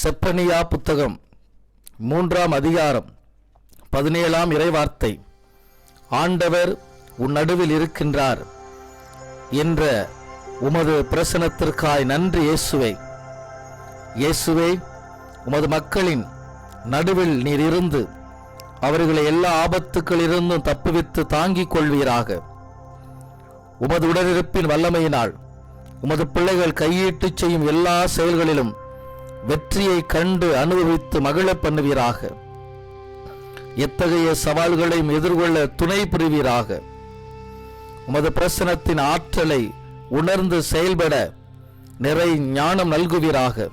செப்பனியா புத்தகம் மூன்றாம் அதிகாரம் பதினேழாம் இறைவார்த்தை. ஆண்டவர் உன் நடுவில் இருக்கின்றார் என்ற உமது பிரசனத்திற்காய் நன்றி இயேசுவே. இயேசுவே உமது மக்களின் நடுவில் நீர் இருந்து அவர்களை எல்லா ஆபத்துக்களிலிருந்தும் தப்புவித்து தாங்கிக் கொள்வீராக. உமது உடனிருப்பின் வல்லமையினால் உமது பிள்ளைகள் கையீட்டுச் செய்யும் எல்லா செயல்களிலும் வெற்றியை கண்டு அனுபவித்து மகிழ பண்ணுவீராக. எத்தகைய சவால்களையும் எதிர்கொள்ள துணை புரிவீராக. உமது பிரசனத்தின் ஆற்றலை உணர்ந்து செயல்பட நிறை ஞானம் நல்குவீராக.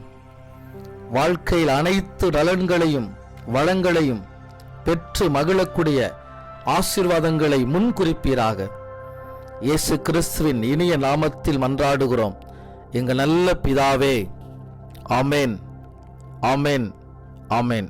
வாழ்க்கையில் அனைத்து நலன்களையும் வளங்களையும் பெற்று மகிழக்கூடிய ஆசீர்வாதங்களை முன்குறிப்பீராக. இயேசு கிறிஸ்துவின் இனிய நாமத்தில் மன்றாடுகிறோம். எங்கள் நல்ல பிதாவே ஆமேன் ஆமேன் ஆமேன்.